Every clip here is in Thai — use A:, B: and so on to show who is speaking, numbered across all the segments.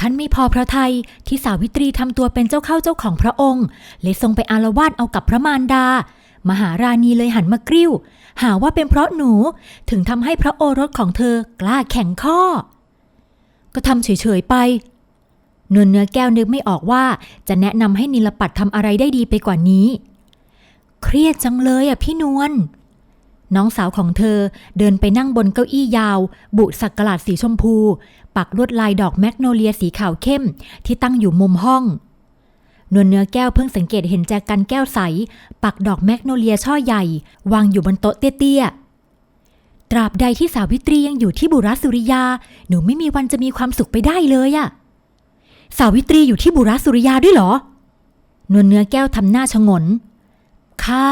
A: ท่านไม่พอพระทัยที่สาวิตรีทำตัวเป็นเจ้าเข้าเจ้าของพระองค์ เลยทรงไปอารวาสเอากับพระมารดา มหาราณีเลยหันมากริ้ว หาว่าเป็นเพราะหนูถึงทำให้พระโอรสของเธอกล้าแข็งข้อ ก็ทำเฉยๆไปนวลเนื้อแก้วนึกไม่ออกว่าจะแนะนำให้นิลปัดทำอะไรได้ดีไปกว่านี้ เครียดจังเลยอะพี่นวล น้องสาวของเธอเดินไปนั่งบนเก้าอี้ยาว บุสักกลาดสีชมพู ปักลวดลายดอกแมกโนเลียสีขาวเข้ม ที่ตั้งอยู่มุมห้อง นวลเนื้อแก้วเพิ่งสังเกตเห็นแจกันแก้วใส ปักดอกแมกโนเลียช่อใหญ่ วางอยู่บนโต๊ะเตี้ยๆ ตราบใดที่สาวิตรียังอยู่ที่บุรัสุริยา หนูไม่มีวันจะมีความสุขไปได้เลยอะสาวิตรีอยู่ที่บุรัสุริยาด้วยเหรอนวลเนื้อแก้วทำหน้าชงน ค่ะ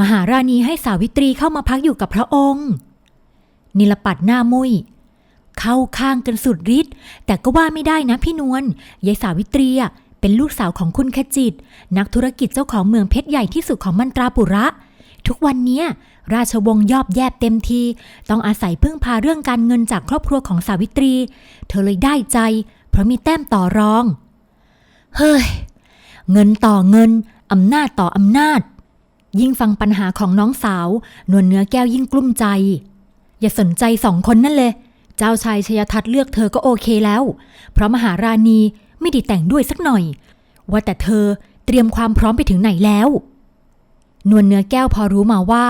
A: มหาราณีให้สาวิตรีเข้ามาพักอยู่กับพระองค์ นิลปัดหน้ามุยเข้าข้างกันสุดฤทธิ์แต่ก็ว่าไม่ได้นะพี่นวลยายสาวิตรีเป็นลูกสาวของคุณขจิต นักธุรกิจเจ้าของเมืองเพชรใหญ่ที่สุดของมันตราปุระ ทุกวันนี้ราชวงศ์ยอบแยบเต็มที ต้องอาศัยพึ่งพาเรื่องการเงินจากครอบครัวของสาวิตรี เธอเลยได้ใจ เพราะมีแต้มต่อรอง เฮ้ย เงินต่อเงินอำนาจต่ออำนาจ ยิ่งฟังปัญหาของน้องสาว นวลเนื้อแก้วยิ่งกลุ้มใจ อย่าสนใจสองคนนั่นเลย เจ้าชายชยทัศน์เลือกเธอก็โอเคแล้ว เพราะมหาราณีไม่ได้แต่งด้วยสักหน่อย ว่าแต่เธอเตรียมความพร้อมไปถึงไหนแล้ว นวลเนื้อแก้วพอรู้มาว่า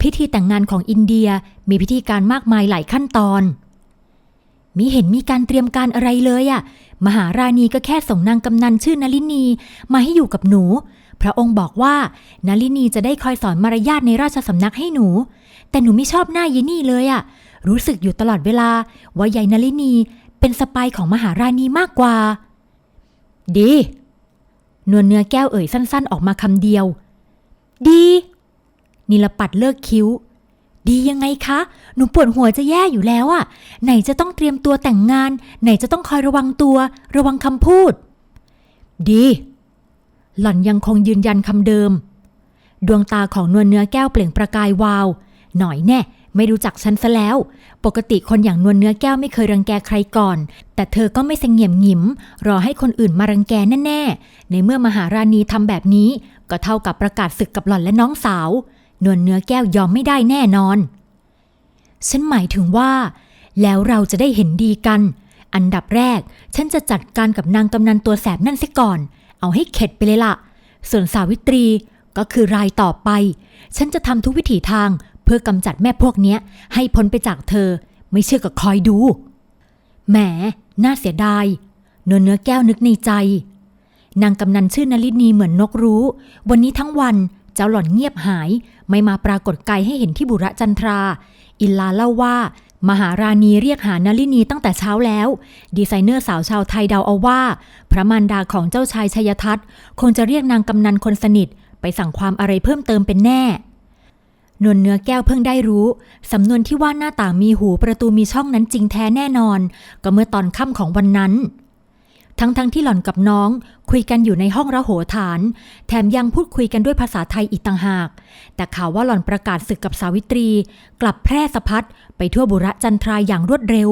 A: พิธีแต่งงานของอินเดียมีพิธีการมากมายหลายขั้นตอนมิเห็นมีการเตรียมการอะไรเลยอะมหาราณีก็แค่ส่งนางกำนันชื่อนลินีมาให้อยู่กับหนู พระองค์บอกว่านาลินีจะได้คอยสอนมารยาทในราชสำนักให้หนู แต่หนูไม่ชอบหน้ายายนี่เลยอะรู้สึกอยู่ตลอดเวลาว่ายายนาลินีเป็นสปายของมหาราณีมากกว่า ดีนวลเนื้อแก้วเอ่ยสั้นๆ ออกมาคำเดียว ดี นิลปัดเลิกคิ้ว ดียังไงคะ หนูปวดหัวจะแย่อยู่แล้วอะไหนจะต้องเตรียมตัวแต่งงาน ไหนจะต้องคอยระวังตัว ระวังคำพูด ดี หล่อนยังคงยืนยันคำเดิม ดวงตาของนวลเนื้อแก้วเปล่งประกายวาว หน่อยแน่ ไม่รู้จักฉันซะแล้ว ปกติคนอย่างนวลเนื้อแก้วไม่เคยรังแกใครก่อน แต่เธอก็ไม่เสงี่ยมหงิม รอให้คนอื่นมารังแกแน่ๆ ในเมื่อมหาราณีทำแบบนี้ ก็เท่ากับประกาศศึกกับหล่อนและน้องสาว นวลเนื้อแก้วยอมไม่ได้แน่นอน ฉันหมายถึงว่า แล้วเราจะได้เห็นดีกัน อันดับแรก ฉันจะจัดการกับนางกำนันตัวแสบนั่นเสียก่อน เอาให้เข็ดไปเลยล่ะ ส่วนสาวิตรีก็คือรายต่อไป ฉันจะทำทุกวิถีทางเพื่อกำจัดแม่พวกเนี้ย ให้พ้นไปจากเธอ ไม่เชื่อก็คอยดู แหม น่าเสียดายเนื้อเนื้อแก้วนึกในใจ นางกำนันชื่อนลินีเหมือนนกรู้ วันนี้ทั้งวันเจ้าหล่อนเงียบหาย ไม่มาปรากฏกายให้เห็นที่บุระจันทรา อินลาเล่าว่า มหาราณีเรียกหานลินีตั้งแต่เช้าแล้ว ดีไซเนอร์สาวชาวไทยเดาเอาว่า พระมารดาของเจ้าชายชยทัศน์ คงจะเรียกนางกำนันคนสนิท ไปสั่งความอะไรเพิ่มเติมเป็นแน่ นวลเนื้อแก้วเพิ่งได้รู้ สำนวนที่ว่าหน้าต่างมีหูประตูมีช่องนั้นจริงแท้แน่นอน ก็เมื่อตอนค่ำของวันนั้น ทั้งๆทที่หล่อนกับน้องคุยกันอยู่ในห้องระโหฐาน แถมยังพูดคุยกันด้วยภาษาไทยอีกต่างหาก แต่ข่าวว่าหล่อนประกาศศึกกับสาวิตรี กลับแพร่สะพัดไปทั่วบุระจันทราอย่างรวดเร็ว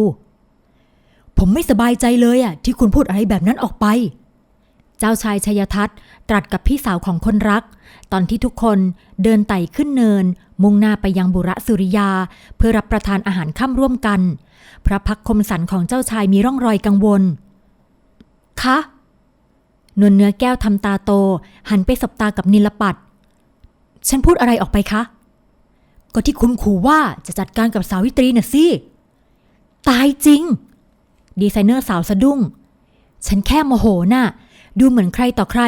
A: ผมไม่สบายใจเลยอะที่คุณพูดอะไรแบบนั้นออกไป เจ้าชายชยทัศน์ตรัสกับพี่สาวของคนรัก ตอนที่ทุกคนเดินไต่ขึ้นเนิน มุ่งหน้าไปยังบุระสุริยา เพื่อรับประทานอาหารค่ำร่วมกัน พระพักคมสันของเจ้าชายมีร่องรอยกังวล คะนวลเนื้อแก้วทำตาโต หันไปสบตากับนิลปัดฉันพูดอะไรออกไปคะ ก็ที่คุณขู่ว่าจะจัดการกับสาวิตรีน่ะสิ ตายจริง ดีไซเนอร์สาวสะดุ้ง ฉันแค่โมโหน่ะ ดูเหมือนใครต่อใคร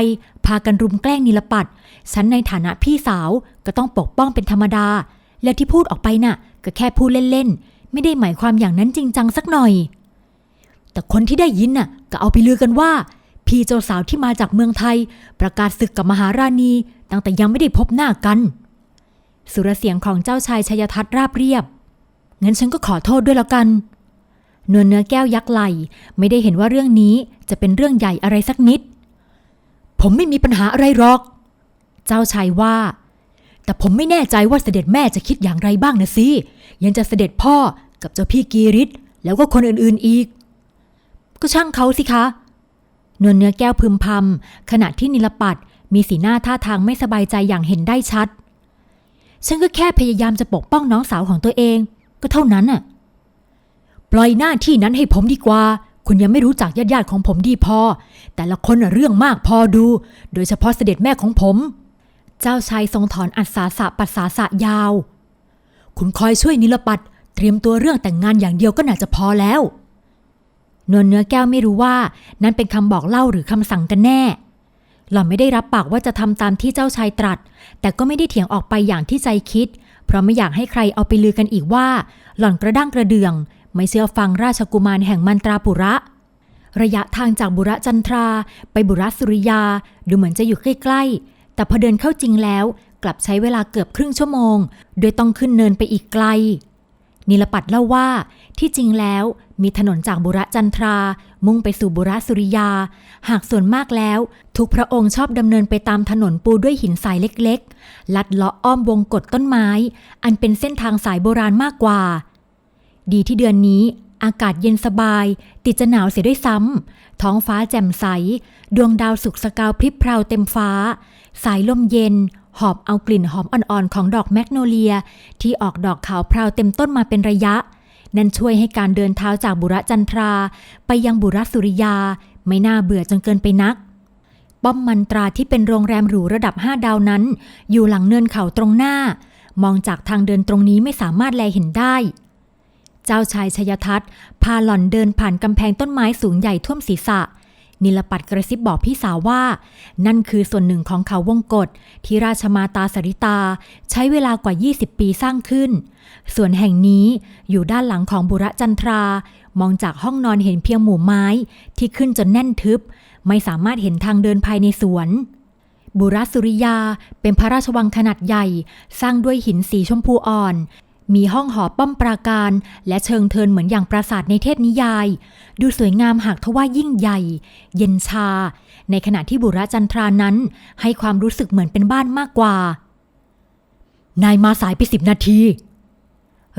A: พากันรุมแกล้งนิลปัด ฉันในฐานะพี่สาวก็ต้องปกป้องเป็นธรรมดา แล้วที่พูดออกไปน่ะ ก็แค่พูดเล่นๆ ไม่ได้หมายความอย่างนั้นจริงจังสักหน่อย แต่คนที่ได้ยินน่ะก็เอาไปลือกันว่า พี่เจ้าสาวที่มาจากเมืองไทย ประกาศศึกกับมหาราณี ตั้งแต่ยังไม่ได้พบหน้ากัน สุรเสียงของเจ้าชายชยทัศน์ราบเรียบงั้นฉันก็ขอโทษด้วยแล้วกันนวลเนื้อแก้วยักไหลไม่ได้เห็นว่าเรื่องนี้จะเป็นเรื่องใหญ่อะไรสักนิด ผมไม่มีปัญหาอะไรหรอก เจ้าชายว่า แต่ผมไม่แน่ใจว่าเสด็จแม่จะคิดอย่างไรบ้างนะสิยังจะเสด็จพ่อกับเจ้าพี่กีริศแล้วก็คนอื่นๆอีก ก็ช่างเขาสิคะ นวลเนื้อแก้วพึมพำขณะที่นิลปัดมีสีหน้าท่าทางไม่สบายใจอย่างเห็นได้ชัด ฉันก็แค่พยายามจะปกป้องน้องสาวของตัวเอง ก็เท่านั้นน่ะ ปล่อยหน้าที่นั้นให้ผมดีกว่า คุณยังไม่รู้จักญาติญาติของผมดีพอ แต่ละคนน่ะเรื่องมากพอดู โดยเฉพาะเสด็จแม่ของผม เจ้าชายทรงถอนอัศาสะปัสสาสะยาว คุณคอยช่วยนิลปัดเตรียมตัวเรื่องแต่งงานอย่างเดียวก็น่าจะพอแล้ว นวลเนื้อแก้วไม่รู้ว่า นั่นเป็นคำบอกเล่าหรือคำสั่งกันแน่ หล่อนไม่ได้รับปากว่าจะทำตามที่เจ้าชายตรัส แต่ก็ไม่ได้เถียงออกไปอย่างที่ใจคิด เพราะไม่อยากให้ใครเอาไปลือกันอีกว่า หล่อนกระด้างกระเดือง ไม่เชื่อฟังราชกุมารแห่งมันตราปุระ ระยะทางจากบุระจันทรา ไปบุระสุริยา ดูเหมือนจะอยู่ใกล้ๆ แต่พอเดินเข้าจริงแล้ว กลับใช้เวลาเกือบครึ่งชั่วโมง โดยต้องขึ้นเนินไปอีกไกล นิลปัดเล่าว่า ที่จริงแล้วมีถนนจากบุระจันทรา มุ่งไปสู่บุระสุริยา หากส่วนมากแล้ว ทุกพระองค์ชอบดำเนินไปตามถนนปูด้วยหินทรายเล็กๆ ลัดเลาะอ้อมวงกฏต้นไม้ อันเป็นเส้นทางสายโบราณมากกว่า ดีที่เดือนนี้อากาศเย็นสบาย ติดจะหนาวเสียด้วยซ้ำ ท้องฟ้าแจ่มใส ดวงดาวสุกสกาวพริบพราวเต็มฟ้า สายลมเย็น หอบเอากลิ่นหอมอ่อนๆ ของดอกแมกโนเลีย ที่ออกดอกขาวพราวเต็มต้นมาเป็นระยะ นั่นช่วยให้การเดินเท้าจากบุระจันทรา ไปยังบุระสุริยา ไม่น่าเบื่อจนเกินไปนัก ป้อมมันตราที่เป็นโรงแรมหรูระดับ5ดาวนั้น อยู่หลังเนินเขาตรงหน้า มองจากทางเดินตรงนี้ไม่สามารถแลเห็นได้ เจ้าชายชยทัศน์พาหล่อนเดินผ่านกำแพงต้นไม้สูงใหญ่ท่วมศีรษะ นิลปัดกระซิบบอกพี่สาวว่า นั่นคือส่วนหนึ่งของเขาวงกฏที่ราชมาตาสริตาใช้เวลากว่า 20 ปีสร้างขึ้น ส่วนแห่งนี้อยู่ด้านหลังของบุระจันทรามองจากห้องนอนเห็นเพียงหมู่ไม้ที่ขึ้นจนแน่นทึบ ไม่สามารถเห็นทางเดินภายในสวนบุระสุริยาเป็นพระราชวังขนาดใหญ่ สร้างด้วยหินสีชมพูอ่อน มีห้องหอป้อมปราการ และเชิงเทินเหมือนอย่างปราสาทในเทพนิยาย ดูสวยงามหากทว่ายิ่งใหญ่ เย็นชา ในขณะที่บุระจันทรานั้น ให้ความรู้สึกเหมือนเป็นบ้านมากกว่า นายมาสายไปสิบนาที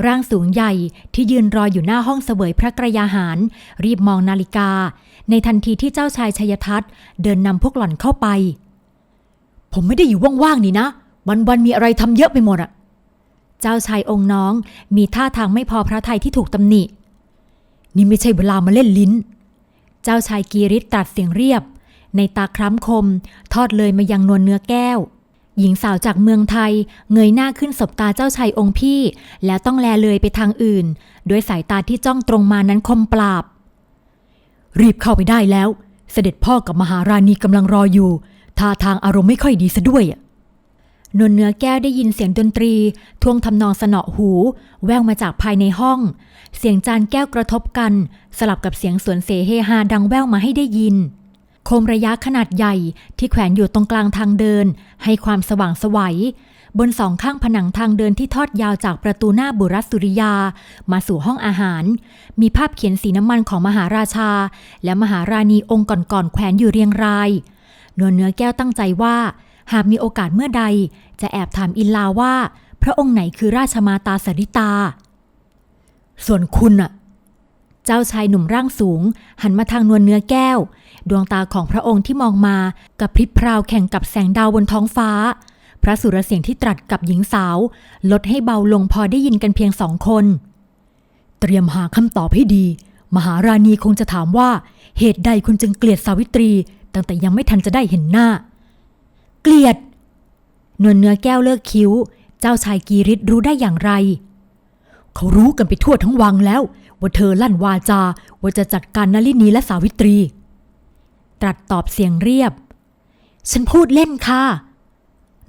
A: ร่างสูงใหญ่ที่ยืนรออยู่หน้าห้องเสวยพระกระยาหาร รีบมองนาฬิกา ในทันทีที่เจ้าชายชัยทัศน์เดินนำพวกหล่อนเข้าไป ผมไม่ได้อยู่ว่างๆนี่นะ วันๆมีอะไรทำเยอะไปหมดอะ เจ้าชายองค์น้องมีท่าทางไม่พอพระทัยที่ถูกตำหนิ นี่ไม่ใช่เวลามาเล่นลิ้น เจ้าชายกีริตตรัสเสียงเรียบ ในตาคล้ำคม ทอดเลยมายังนวลเนื้อแก้ว หญิงสาวจากเมืองไทย เงยหน้าขึ้นสบตาเจ้าชายองค์พี่ แล้วต้องแลเลยไปทางอื่น ด้วยสายตาที่จ้องตรงมานั้นคมปราบ รีบเข้าไปได้แล้ว เสด็จพ่อกับมหาราณีกำลังรออยู่ท่าทางอารมณ์ไม่ค่อยดีซะด้วยอะ นวลเนื้อแก้วได้ยินเสียงดนตรีท่วงทำนองสนอหู แว่วมาจากภายในห้อง เสียงจานแก้วกระทบกัน สลับกับเสียงสวนเสเฮฮาดังแว่วมาให้ได้ยิน โคมระยะขนาดใหญ่ที่แขวนอยู่ตรงกลางทางเดิน ให้ความสว่างสวัย บนสองข้างผนังทางเดินที่ทอดยาวจากประตูหน้าบุรัสสุริยา มาสู่ห้องอาหาร มีภาพเขียนสีน้ำมันของมหาราชา และมหาราณีองค์ก่อนๆแขวนอยู่เรียงรายนวลเนื้อแก้วตั้งใจว่า หากมีโอกาสเมื่อใด จะแอบถามอินลาว่า พระองค์ไหนคือราชมาตาสริตา ส่วนคุณน่ะ เจ้าชายหนุ่มร่างสูง หันมาทางนวลเนื้อแก้ว ดวงตาของพระองค์ที่มองมากับพริบพราวแข่งกับแสงดาวบนท้องฟ้า พระสุรเสียงที่ตรัสกับหญิงสาว ลดให้เบาลงพอได้ยินกันเพียงสองคน เตรียมหาคำตอบให้ดี มหาราณีคงจะถามว่า เหตุใดคุณจึงเกลียดสาวิตรีตั้งแต่ยังไม่ทันจะได้เห็นหน้า เกลียด นวลเนื้อแก้วเลิกคิ้ว เจ้าชายกีริตรู้ได้อย่างไร เขารู้กันไปทั่วทั้งวังแล้ว ว่าเธอลั่นวาจาว่าจะจัดการนลินีและสาวิตรี ตรัสตอบเสียงเรียบ ฉันพูดเล่นค่ะ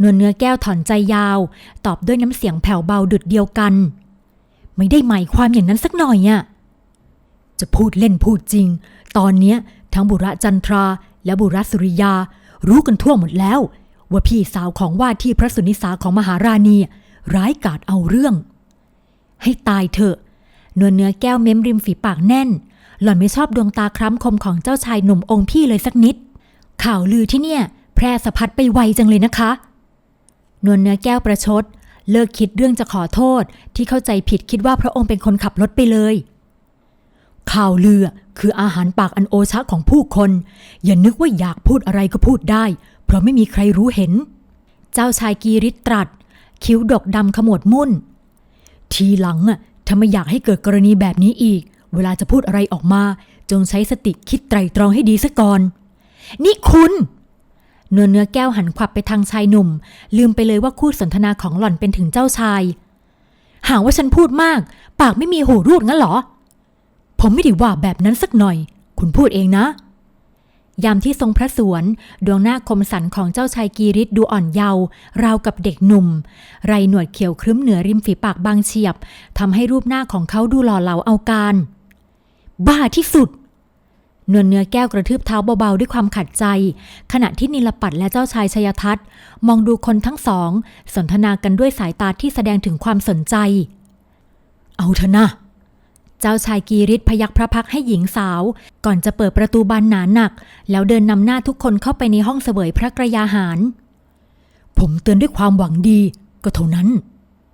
A: นวลเนื้อแก้วถอนใจยาว ตอบด้วยน้ำเสียงแผ่วเบาดุดเดียวกัน ไม่ได้หมายความอย่างนั้นสักหน่อยอะจะพูดเล่นพูดจริง ตอนเนี้ยทั้งบุระจันทราและบุระสุริยา รู้กันทั่วหมดแล้ว ว่าพี่สาวของว่าที่พระสุนิสาของมหาราณี ร้ายกาจเอาเรื่อง ให้ตายเถอะนวลเนื้อแก้วเม้มริมฝีปากแน่น หล่อนไม่ชอบดวงตาคล้ำคมของเจ้าชายหนุ่มองค์พี่เลยสักนิด ข่าวลือที่เนี่ย แพร่สะพัดไปไวจังเลยนะคะ นวลเนื้อแก้วประชด เลิกคิดเรื่องจะขอโทษที่เข้าใจผิดคิดว่าพระองค์เป็นคนขับรถไปเลย ข่าวลือคืออาหารปากอันโอชะของผู้คน อย่านึกว่าอยากพูดอะไรก็พูดได้ ราะไม่มีใครรู้เห็น เจ้าชายกีริตตรัส คิ้วดกดำขมวดมุ่น ทีหลังอะถ้าไม่อยากให้เกิดกรณีแบบนี้อีก เวลาจะพูดอะไรออกมา จงใช้สติคิดไตรตรองให้ดีซะก่อน นี่คุณเนื้อเนื้อแก้วหันขวับไปทางชายหนุ่ม ลืมไปเลยว่าคู่สนทนาของหล่อนเป็นถึงเจ้าชาย หาว่าฉันพูดมาก ปากไม่มีหูรูดงั้นเหรอ ผมไม่ได้ว่าแบบนั้นสักหน่อย คุณพูดเองนะ ยามที่ทรงพระสวน ดวงหน้าคมสันของเจ้าชายกีริตดูอ่อนเยาว์ราวกับเด็กหนุ่ม ไรหนวดเขียวครึ้มเหนือริมฝีปากบางเฉียบทำให้รูปหน้าของเขาดูหล่อเหลาเอาการ บ้าที่สุดเนื้อเนื้อแก้วกระทืบเท้าเบาๆด้วยความขัดใจ ขณะที่นิลปัดและเจ้าชายชยทัศน์มองดูคนทั้งสอง สนทนากันด้วยสายตาที่แสดงถึงความสนใจ เอาเถอะนะ เจ้าชายกีริศพยักพระพักให้หญิงสาว ก่อนจะเปิดประตูบานหนาหนัก แล้วเดินนำหน้าทุกคนเข้าไปในห้องเสวยพระกระยาหาร ผมเตือนด้วยความหวังดีก็เท่านั้น